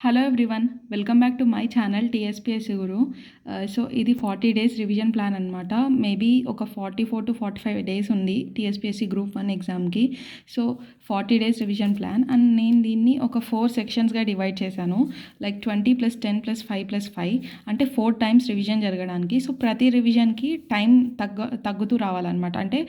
Hello everyone welcome back to my channel TSPSC Guru so ఇది forty days revision plan అనమాట maybe ఒక forty four to forty five days ఉంది TSPSC group one ఎగ్జామ్కి so forty days revision plan and నేను దీన్ని ఒక four సెక్షన్స్గా divide చేశాను. Like twenty plus ten plus five plus five అంటే ఫోర్ టైమ్స్ రివిజన్ జరగడానికి. సో ప్రతి రివిజన్కి టైం తగ్గ తగ్గుతూ రావాలన్నమాట. అంటే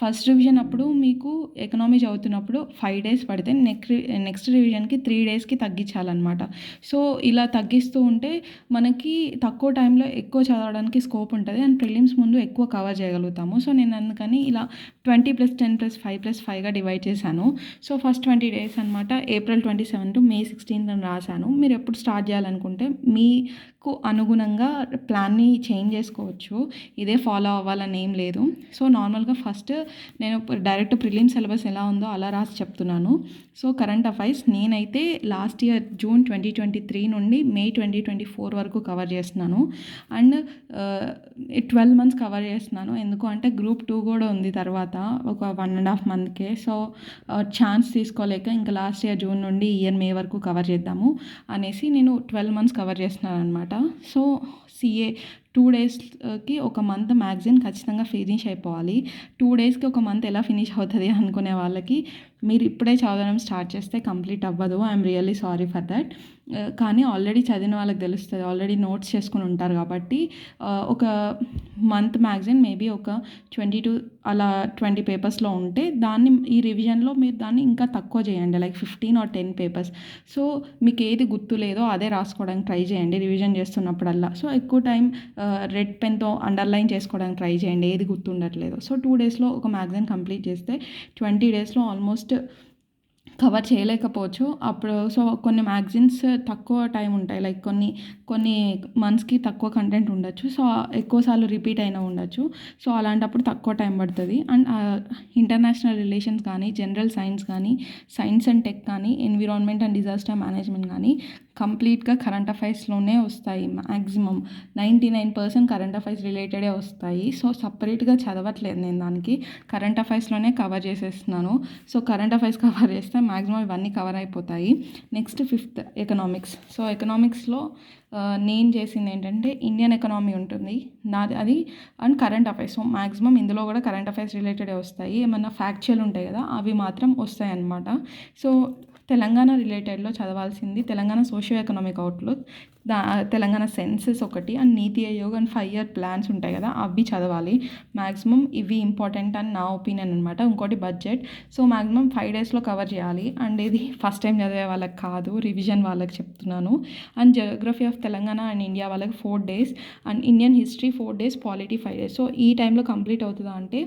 ఫస్ట్ రివిజన్ అప్పుడు మీకు ఎకనామీ చదువుతున్నప్పుడు ఫైవ్ డేస్ పడితే నెక్స్ట్ నెక్స్ట్ రివిజన్కి త్రీ డేస్కి తగ్గించాలన్నమాట. సో ఇలా తగ్గిస్తూ ఉంటే మనకి తక్కువ టైంలో ఎక్కువ చదవడానికి స్కోప్ ఉంటుంది అండ్ ప్రిలిమ్స్ ముందు ఎక్కువ కవర్ చేయగలుగుతాము. సో నేను అందుకని ఇలా twenty plus ten plus five plus ఫైవ్గా డివైడ్ చేశాను. సో ఫస్ట్ ట్వంటీ డేస్ అనమాట April twenty seven to May sixteenth అని రాశాను. మీరు ఎప్పుడు స్టార్ట్ చేయాలనుకుంటే మీకు అనుగుణంగా ప్లాన్ని చేంజ్ చేసుకోవచ్చు. ఇదే ఫాలో అవ్వాలని ఏం లేదు. సో నార్మల్గా ఫస్ట్ నేను డైరెక్ట్ ప్రిలిమ్ సిలబస్ ఎలా ఉందో అలా రాసి చెప్తున్నాను. సో కరెంట్ అఫైర్స్ నేనైతే last year June twenty twenty three నుండి మే ట్వంటీ ట్వంటీ ఫోర్ వరకు కవర్ చేస్తున్నాను. అండ్ ట్వెల్వ్ మంత్స్ కవర్ చేస్తున్నాను. ఎందుకు అంటే గ్రూప్ టూ కూడా ఉంది తర్వాత ఒక వన్ అండ్ హాఫ్ మంత్కే సో ఛాన్స్ తీసుకోలేక ఇంకా లాస్ట్ ఇయర్ జూన్ నుండి ఇయర్ మే వరకు కవర్ చేద్దాము అనేసి నేను ట్వెల్వ్ మంత్స్ కవర్ చేస్తున్నాను అనమాట సో సిఏ టూ డేస్కి ఒక మంత్ మ్యాగజైన్ ఖచ్చితంగా ఫినిష్ అయిపోవాలి. టూ డేస్కి ఒక మంత్ ఎలా ఫినిష్ అవుతుంది అనుకునే వాళ్ళకి మీరు ఇప్పుడే చదవడం స్టార్ట్ చేస్తే కంప్లీట్ అవ్వదు. I'm really sorry for that. కానీ ఆల్రెడీ చదివిన వాళ్ళకి తెలుస్తుంది. ఆల్రెడీ నోట్స్ చేసుకుని ఉంటారు కాబట్టి ఒక మంత్ మ్యాగజైన్ మేబీ ఒక ట్వంటీ టూ అలా ట్వంటీ పేపర్స్లో ఉంటే దాన్ని ఈ రివిజన్లో మీరు దాన్ని ఇంకా తక్కువ చేయండి. Like fifteen or ten papers. So మీకు ఏది గుర్తు లేదో అదే రాసుకోవడానికి ట్రై చేయండి రివిజన్ చేస్తున్నప్పుడల్లా. సో ఎక్కువ టైం రెడ్ పెన్తో అండర్లైన్ చేసుకోవడానికి ట్రై చేయండి. ఏది గుర్తుండట్లేదు. సో టూ డేస్లో ఒక మ్యాగజైన్ కంప్లీట్ చేస్తే ట్వంటీ డేస్లో ఆల్మోస్ట్ కవర్ చేయలేకపోవచ్చు. అప్పుడు సో కొన్ని మ్యాగజైన్స్ తక్కువ టైం ఉంటాయి. లైక్ కొన్ని కొన్ని మంత్స్కి తక్కువ కంటెంట్ ఉండొచ్చు. సో ఎక్కువసార్లు రిపీట్ అయినా ఉండొచ్చు. సో అలాంటప్పుడు తక్కువ టైం పడుతుంది. అండ్ ఇంటర్నేషనల్ రిలేషన్స్ కానీ జనరల్ సైన్స్ కానీ సైన్స్ అండ్ టెక్ కానీ ఎన్విరాన్మెంట్ అండ్ డిజాస్టర్ మేనేజ్మెంట్ కానీ కంప్లీట్గా కరెంట్ అఫైర్స్లోనే వస్తాయి. Maximum ninety nine percent current affairs రిలేటెడే వస్తాయి. సో సపరేట్గా చదవట్లేదు నేను దానికి. కరెంట్ అఫైర్స్లోనే కవర్ చేసేస్తున్నాను. సో కరెంట్ అఫైర్స్ కవర్ చేస్తే మ్యాక్సిమం ఇవన్నీ కవర్ అయిపోతాయి. Next fifth economics. సో ఎకనామిక్స్లో నేను చేసింది ఏంటంటే ఇండియన్ ఎకనామీ ఉంటుంది. నాది అది and current affairs. So maximum ఇందులో కూడా కరెంట్ అఫైర్స్ రిలేటెడే వస్తాయి. ఏమన్నా ఫ్యాక్చువల్ ఉంటాయి కదా అవి మాత్రం వస్తాయి అన్నమాట సో తెలంగాణ రిలేటెడ్లో చదవాల్సింది తెలంగాణ సోషియో ఎకనామిక్ అవుట్లుక్ దా తెలంగాణ సెన్సెస్ ఒకటి and NITI Aayog and five year plans ఉంటాయి కదా అవి చదవాలి. మ్యాక్సిమం ఇవి ఇంపార్టెంట్ అని నా ఒపీనియన్ అనమాట ఇంకోటి బడ్జెట్. సో మ్యాక్సిమం ఫైవ్ డేస్లో కవర్ చేయాలి. అండ్ ఇది ఫస్ట్ టైం చదివే వాళ్ళకి కాదు రివిజన్ వాళ్ళకి చెప్తున్నాను. And geography of Telangana and India వాళ్ళకి four days and Indian history four days polity five days. So ఈ టైంలో కంప్లీట్ అవుతుందా అంటే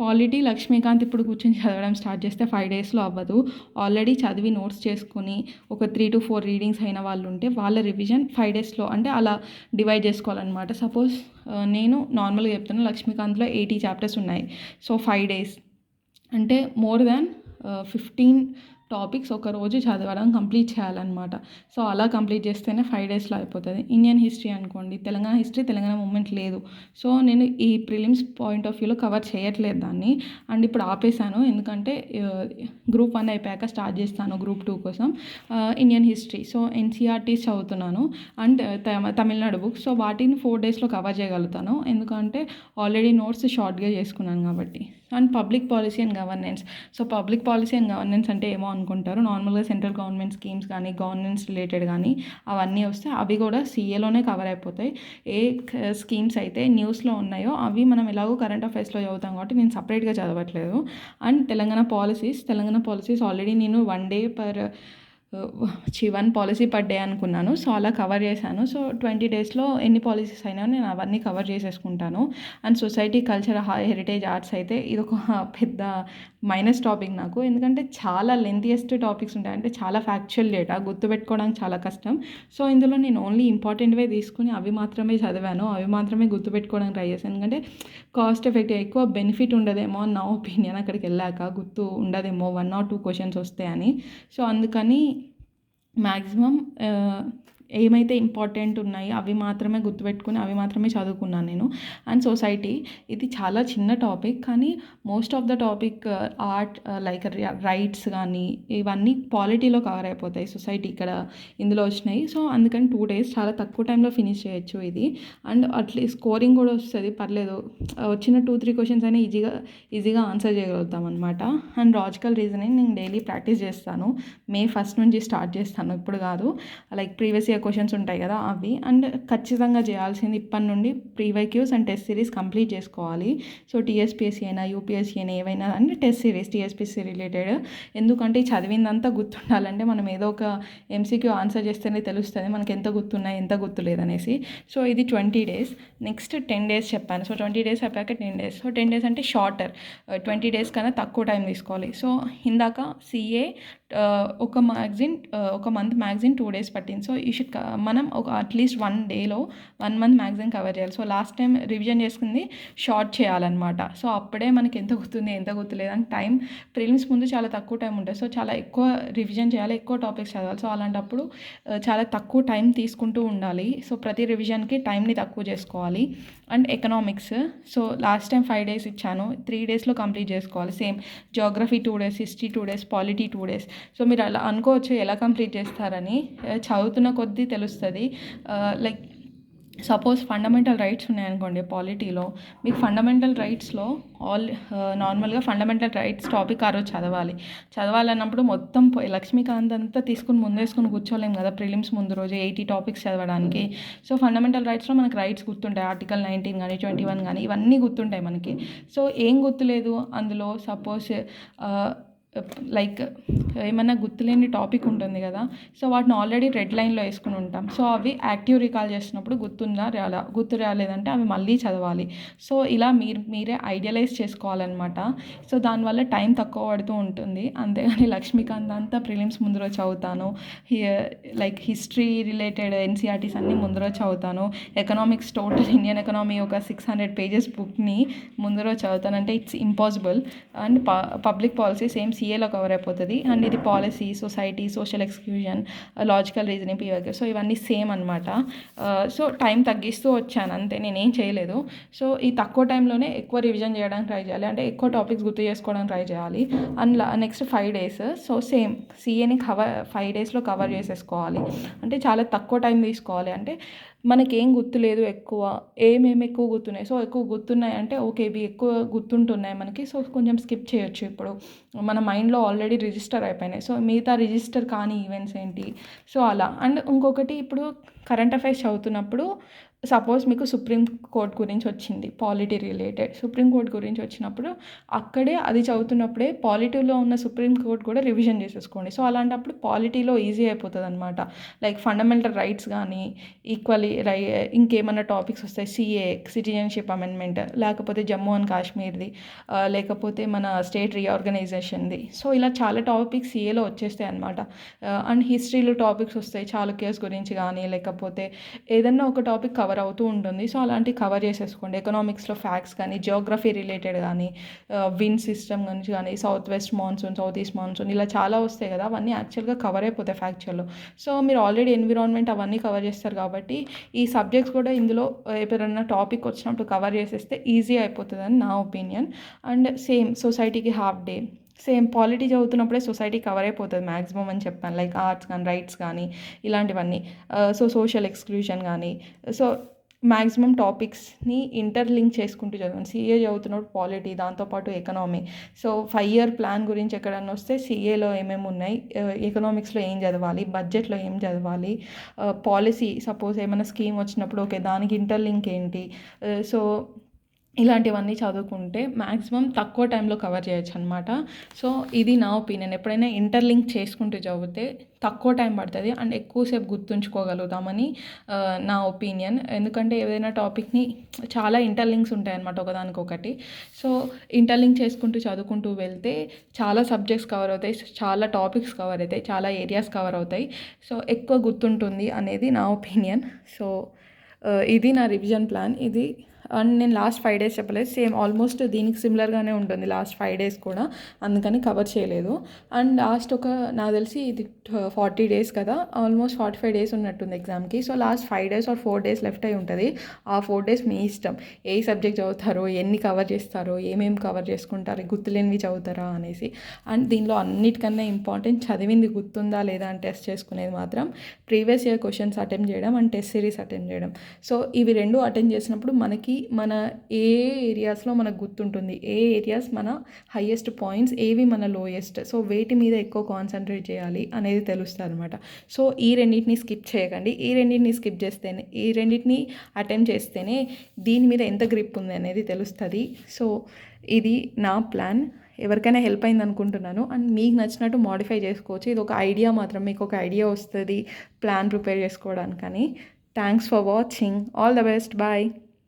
పాలిటీ లక్ష్మీకాంత్ ఇప్పుడు కూర్చొని చదవడం స్టార్ట్ చేస్తే ఫైవ్ డేస్లో అవ్వదు. ఆల్రెడీ చదివి నోట్స్ చేసుకుని ఒక త్రీ టు ఫోర్ రీడింగ్స్ అయిన వాళ్ళు ఉంటే వాళ్ళ రివిజన్ ఫైవ్ డేస్లో అంటే అలా డివైడ్ చేసుకోవాలన్నమాట. సపోజ్ uh, నేను నార్మల్గా చెప్తున్నా లక్ష్మీకాంత్లో ఎయిటీ చాప్టర్స్ ఉన్నాయి. సో ఫైవ్ డేస్ అంటే మోర్ దాన్ ఫిఫ్టీన్ టాపిక్స్ ఒక రోజు చదవడం కంప్లీట్ చేయాలన్నమాట. సో అలా కంప్లీట్ చేస్తేనే ఫైవ్ డేస్లో అయిపోతుంది. ఇండియన్ హిస్టరీ అనుకోండి తెలంగాణ హిస్టరీ తెలంగాణ మూమెంట్ లేదు. సో నేను ఈ ప్రిలిమ్స్ పాయింట్ ఆఫ్ వ్యూలో కవర్ చేయట్లేదు దాన్ని. అండ్ ఇప్పుడు ఆపేసాను ఎందుకంటే గ్రూప్ వన్ అయిపోయాక స్టార్ట్ చేస్తాను గ్రూప్ టూ కోసం. Indian history. సో ఎన్సీఆర్టీస్ చదువుతున్నాను. And Tamil Nadu books. So వాటిని ఫోర్ డేస్లో కవర్ చేయగలుగుతాను. ఎందుకంటే ఆల్రెడీ నోట్స్ షార్ట్గా చేసుకున్నాను కాబట్టి. And public policy and governance. So public policy and governance అంటే ఏమో అనుకుంటారు. నార్మల్గా సెంట్రల్ గవర్నమెంట్ స్కీమ్స్ కానీ గవర్నెన్స్ రిలేటెడ్ కానీ అవన్నీ వస్తే అవి కూడా సీఏలోనే కవర్ అయిపోతాయి. ఏ స్కీమ్స్ అయితే న్యూస్లో ఉన్నాయో అవి మనం ఎలాగో కరెంట్ అఫైర్స్లో చదువుతాం కాబట్టి నేను సపరేట్గా చదవట్లేదు. And Telangana policies Telangana policies already నేను one day per one policy per day అనుకున్నాను. సో అలా కవర్ చేశాను. సో ట్వంటీ డేస్లో ఎన్ని పాలసీస్ అయినా నేను అవన్నీ కవర్ చేసేసుకుంటాను. And society culture heritage arts అయితే ఇది ఒక పెద్ద మైనస్ టాపిక్ నాకు. ఎందుకంటే చాలా లెంతియెస్ట్ టాపిక్స్ ఉంటాయి. అంటే చాలా ఫ్యాక్చువల్ డేటా గుర్తుపెట్టుకోవడానికి చాలా కష్టం. సో ఇందులో నేను ఓన్లీ ఇంపార్టెంట్వే తీసుకుని అవి మాత్రమే చదివాను. అవి మాత్రమే గుర్తుపెట్టుకోవడానికి ట్రై చేశాను. ఎందుకంటే కాస్ట్ ఎఫెక్ట్ ఎక్కువ బెనిఫిట్ ఉండదేమో నా ఒపీనియన్ అక్కడికి వెళ్ళాక గుర్తు ఉండదేమో వన్ ఆర్ టూ క్వశ్చన్స్ వస్తాయని. సో అందుకని మ్యాక్సిమం ఏమైతే ఇంపార్టెంట్ ఉన్నాయి అవి మాత్రమే గుర్తుపెట్టుకుని అవి మాత్రమే చదువుకున్నాను నేను. అండ్ సొసైటీ ఇది చాలా చిన్న టాపిక్ కానీ most of the topic art like rights కానీ ఇవన్నీ పాలిటీలో కవర్ అయిపోతాయి సొసైటీ ఇక్కడ ఇందులో వచ్చినాయి. సో అందుకని టూ డేస్ చాలా తక్కువ టైంలో ఫినిష్ చేయొచ్చు ఇది. అండ్ అట్లీస్ట్ స్కోరింగ్ కూడా వస్తుంది. పర్లేదు. వచ్చిన టూ త్రీ క్వశ్చన్స్ అయినా ఈజీగా ఈజీగా ఆన్సర్ చేయగలుగుతాం అనమాట అండ్ లాజికల్ రీజనింగ్ నేను డైలీ ప్రాక్టీస్ చేస్తాను. మే ఫస్ట్ నుంచి స్టార్ట్ చేస్తాను. ఇప్పుడు కాదు. లైక్ ప్రీవియస్ ఇయర్ క్వశ్చన్స్ ఉంటాయి కదా అవి. అండ్ ఖచ్చితంగా చేయాల్సింది ఇప్పటి నుండి PYQs and test series complete చేసుకోవాలి. సో టీఎస్పీఎస్సీ అయినా యూపీఎస్సీ అయినా ఏవైనా అంటే టెస్ట్ సిరీస్ టీఎస్పీఎస్సీ రిలేటెడ్. ఎందుకంటే చదివిందంతా గుర్తుండాలంటే మనం ఏదో ఒక ఎంసీక్యూ ఆన్సర్ చేస్తేనే తెలుస్తుంది మనకి ఎంత గుర్తున్నాయి ఎంత గుర్తులేదనేసి సో ఇది twenty days. Next ten days చెప్పాను. సో ట్వంటీ డేస్ అయిపోయాక ten days. So ten days అంటే షార్టర్. ట్వంటీ డేస్ కన్నా తక్కువ టైం తీసుకోవాలి. సో ఇందాక సిఏ ఒక మ్యాగజిన్ ఒక మంత్ మ్యాగజిన్ టూ డేస్ పట్టింది. సో ఈ మనం ఒక అట్లీస్ట్ వన్ డేలో వన్ మంత్ మ్యాక్సిమం కవర్ చేయాలి. సో లాస్ట్ టైం రివిజన్ చేసుకుంది షార్ట్ చేయాలన్నమాట. సో అప్పుడే మనకి ఎంత గుర్తుంది ఎంత గుర్తులేదు అని టైం ప్రిలిమ్స్ ముందు చాలా తక్కువ టైం ఉంటుంది. సో చాలా ఎక్కువ రివిజన్ చేయాలి ఎక్కువ టాపిక్స్ చదవాలి. సో అలాంటప్పుడు చాలా తక్కువ టైం తీసుకుంటూ ఉండాలి. సో ప్రతి రివిజన్కి టైంని తక్కువ చేసుకోవాలి. And economics. So last time five days ఇచ్చాను త్రీ డేస్లో కంప్లీట్ చేసుకోవాలి. Same geography two days history two days polity two days. So మీరు అలా అనుకోవచ్చు ఎలా కంప్లీట్ చేస్తారని. చదువుతున్న కొద్ది తెలుస్తుంది. లైక్ సపోజ్ ఫండమెంటల్ రైట్స్ ఉన్నాయనుకోండి పాలిటీలో మీకు ఫండమెంటల్ రైట్స్లో ఆల్ నార్మల్గా ఫండమెంటల్ రైట్స్ టాపిక్ ఆ రోజు చదవాలి. చదవాలన్నప్పుడు మొత్తం లక్ష్మీకాంత్ అంతా తీసుకుని ముందేసుకుని కూర్చోలేము కదా ప్రిలిమ్స్ ముందు రోజు ఎయిటీ టాపిక్స్ చదవడానికి. సో ఫండమెంటల్ రైట్స్లో మనకు రైట్స్ గుర్తుంటాయి. ఆర్టికల్ నైన్టీన్ కానీ ట్వంటీ వన్ కానీ ఇవన్నీ గుర్తుంటాయి మనకి. సో ఏం గుర్తులేదు అందులో సపోజ్ లైక్ ఏమైనా గుర్తులేని టాపిక్ ఉంటుంది కదా. సో వాటిని ఆల్రెడీ రెడ్ లైన్లో వేసుకుని ఉంటాం. సో అవి యాక్టివ్ రికాల్ చేసినప్పుడు గుర్తుందా రాలా గుర్తు రాలేదంటే అవి మళ్ళీ చదవాలి. సో ఇలా మీరు మీరే ఐడియలైజ్ చేసుకోవాలన్నమాట. సో దానివల్ల టైం తక్కువ పడుతూ ఉంటుంది. అంతేగాని లక్ష్మీకాంత్ అంతా ప్రిలిమ్స్ ముందు రోజు చదువుతాను. లైక్ హిస్టరీ రిలేటెడ్ ఎన్సీఆర్టీస్ అన్నీ ముందు రోజు చదువుతాను. ఎకనామిక్స్ టోటల్ ఇండియన్ ఎకనామీ ఒక సిక్స్ హండ్రెడ్ పేజెస్ బుక్ని ముందు రోజు చదువుతానంటే it's impossible. And public policy same సిఏలో cover అయిపోతుంది. అండ్ ఇది policy society social exclusion logical reasoning PYQ so ఇవన్నీ సేమ్ అనమాట uh, సో టైం తగ్గిస్తూ వచ్చాను. అంతే నేనేం చేయలేదు. సో ఈ తక్కువ టైంలోనే ఎక్కువ రివిజన్ చేయడానికి ట్రై చేయాలి. అంటే ఎక్కువ టాపిక్స్ గుర్తు చేసుకోవడానికి ట్రై చేయాలి. And next five days so same సిఏని cover five డేస్లో కవర్ చేసేసుకోవాలి. అంటే చాలా తక్కువ టైం తీసుకోవాలి. అంటే మనకేం గుర్తులేదు ఎక్కువ. ఏమేమి ఎక్కువ గుర్తున్నాయి? సో ఎక్కువ గుర్తున్నాయి అంటే ఓకే ఇవి ఎక్కువ గుర్తుంటున్నాయి మనకి. సో కొంచెం స్కిప్ చేయొచ్చు ఇప్పుడు. మన మైండ్లో ఆల్రెడీ రిజిస్టర్ అయిపోయినాయి. సో మిగతా రిజిస్టర్ కాని ఈవెంట్స్ ఏంటి? సో అలా. అండ్ ఇంకొకటి ఇప్పుడు కరెంట్ అఫైర్స్ చదువుతున్నప్పుడు సపోజ్ మీకు సుప్రీం కోర్ట్ గురించి వచ్చింది పాలిటీ రిలేటెడ్. సుప్రీం కోర్ట్ గురించి వచ్చినప్పుడు అక్కడే అది చదువుతున్నప్పుడే పాలిటీలో ఉన్న సుప్రీం కోర్ట్ కూడా రివిజన్ చేసేసుకోండి. సో అలాంటప్పుడు పాలిటీలో ఈజీ అయిపోతుంది అనమాట లైక్ ఫండమెంటల్ రైట్స్ కానీ ఈక్వలీ రై ఇంకేమైనా టాపిక్స్ వస్తాయి సిఏ సిటిజన్షిప్ అమెండ్మెంట్ లేకపోతే జమ్మూ అండ్ కాశ్మీర్ది లేకపోతే మన స్టేట్ రీఆర్గనైజేషన్ది. సో ఇలా చాలా టాపిక్స్ సిఏలో వచ్చేస్తాయి అనమాట అండ్ హిస్టరీలో టాపిక్స్ వస్తాయి చాళుక్యస్ గురించి కానీ లేకపోతే ఏదన్నా ఒక టాపిక్ కవర్ అవుతూ ఉంటుంది. సో అలాంటి కవర్ చేసేసుకోండి. ఎకనామిక్స్లో ఫ్యాక్ట్స్ కానీ జియోగ్రఫీ రిలేటెడ్ కానీ విన్ సిస్టమ్ గురించి కానీ south west monsoon south east monsoon ఇలా చాలా వస్తాయి కదా. అవన్నీ యాక్చువల్గా కవర్ అయిపోతాయి ఫ్యాక్చువల్లో సో మీరు ఆల్రెడీ ఎన్విరాన్మెంట్ అవన్నీ కవర్ చేస్తారు కాబట్టి ఈ సబ్జెక్ట్స్ కూడా ఇందులో ఎప్పుడన్నా టాపిక్ వచ్చినప్పుడు కవర్ చేసేస్తే ఈజీ అయిపోతుందని నా ఒపీనియన్ అండ్ సేమ్ సొసైటీకి హాఫ్ డే సేమ్ పాలిటీ చదువుతున్నప్పుడే సొసైటీ కవర్ అయిపోతుంది మ్యాక్సిమం అని చెప్పాను. లైక్ ఆర్ట్స్ కానీ రైట్స్ కానీ ఇలాంటివన్నీ. సో సోషల్ ఎక్స్క్లూషన్ కానీ. సో మ్యాక్సిమం టాపిక్స్ని ఇంటర్లింక్ చేసుకుంటూ చదవండి సీఏ చదువుతున్నప్పుడు పాలిటీ దాంతోపాటు economy. So five year plan గురించి ఎక్కడన్నా వస్తే సీఏలో ఏమేమి ఉన్నాయి? ఎకనామిక్స్లో ఏం చదవాలి? బడ్జెట్లో ఏం చదవాలి? పాలసీ సపోజ్ ఏమైనా స్కీమ్ వచ్చినప్పుడు ఓకే దానికి ఇంటర్లింక్ ఏంటి? సో ఇలాంటివన్నీ చదువుకుంటే మ్యాక్సిమం తక్కువ టైంలో కవర్ చేయొచ్చు అనమాట సో ఇది నా ఒపీనియన్. ఎప్పుడైనా ఇంటర్లింక్ చేసుకుంటూ చదివితే తక్కువ టైం పడుతుంది అండ్ ఎక్కువసేపు గుర్తుంచుకోగలుగుతామని నా ఒపీనియన్. ఎందుకంటే ఏదైనా టాపిక్ని చాలా ఇంటర్లింక్స్ ఉంటాయి అనమాట ఒకదానికొకటి. సో ఇంటర్లింక్ చేసుకుంటూ చదువుకుంటూ వెళ్తే చాలా సబ్జెక్ట్స్ కవర్ అవుతాయి చాలా టాపిక్స్ కవర్ అవుతాయి చాలా ఏరియాస్ కవర్ అవుతాయి. సో ఎక్కువ గుర్తుంటుంది అనేది నా ఒపీనియన్. సో ఇది నా రివిజన్ ప్లాన్. ఇది అండ్ నేను లాస్ట్ ఫైవ్ డేస్ చెప్పలేదు సేమ్ ఆల్మోస్ట్ దీనికి సిమిలర్గానే ఉంటుంది లాస్ట్ ఫైవ్ డేస్ కూడా అందుకని కవర్ చేయలేదు. అండ్ లాస్ట్ ఒక నాకు తెలిసి ఇది ఫార్టీ డేస్ కదా ఆల్మోస్ట్ ఫార్టీ ఫైవ్ డేస్ ఉన్నట్టుంది ఎగ్జామ్కి so last five days or four days left అయి ఉంటుంది. ఆ ఫోర్ డేస్ మీ ఇష్టం. ఏ సబ్జెక్ట్ చదువుతారో ఎన్ని కవర్ చేస్తారో ఏమేమి కవర్ చేసుకుంటారు గుర్తులేనివి చదువుతారా అనేసి. అండ్ దీనిలో అన్నిటికన్నా ఇంపార్టెంట్ చదివింది గుర్తుందా లేదా అని టెస్ట్ చేసుకునేది మాత్రం ప్రీవియస్ ఇయర్ క్వశ్చన్స్ అటెంప్ట్ చేయడం అండ్ టెస్ట్ సిరీస్ అటెంప్ట్ చేయడం. సో ఇవి రెండు అటెండ్ చేసినప్పుడు మనకి మన ఏ ఏరియాస్లో మనకు గుర్తుంటుంది? ఏ ఏరియాస్ మన హయ్యెస్ట్ పాయింట్స్ ఏవి మన లోయెస్ట్ సో వేటి మీద ఎక్కువ కాన్సన్ట్రేట్ చేయాలి అనేది తెలుస్తుంది అనమాట సో ఈ రెండింటిని స్కిప్ చేయకండి. ఈ రెండింటిని స్కిప్ చేస్తేనే ఈ రెండింటిని అటెంప్ట్ చేస్తేనే దీని మీద ఎంత గ్రిప్ ఉంది అనేది తెలుస్తుంది. సో ఇది నా ప్లాన్ ఎవరికైనా హెల్ప్ అయింది అనుకుంటున్నాను. అండ్ మీకు నచ్చినట్టు మాడిఫై చేసుకోవచ్చు. ఇది ఒక ఐడియా మాత్రం. మీకు ఒక ఐడియా వస్తుంది plan prepare చేసుకోవడానికని. Thanks for watching all the best bye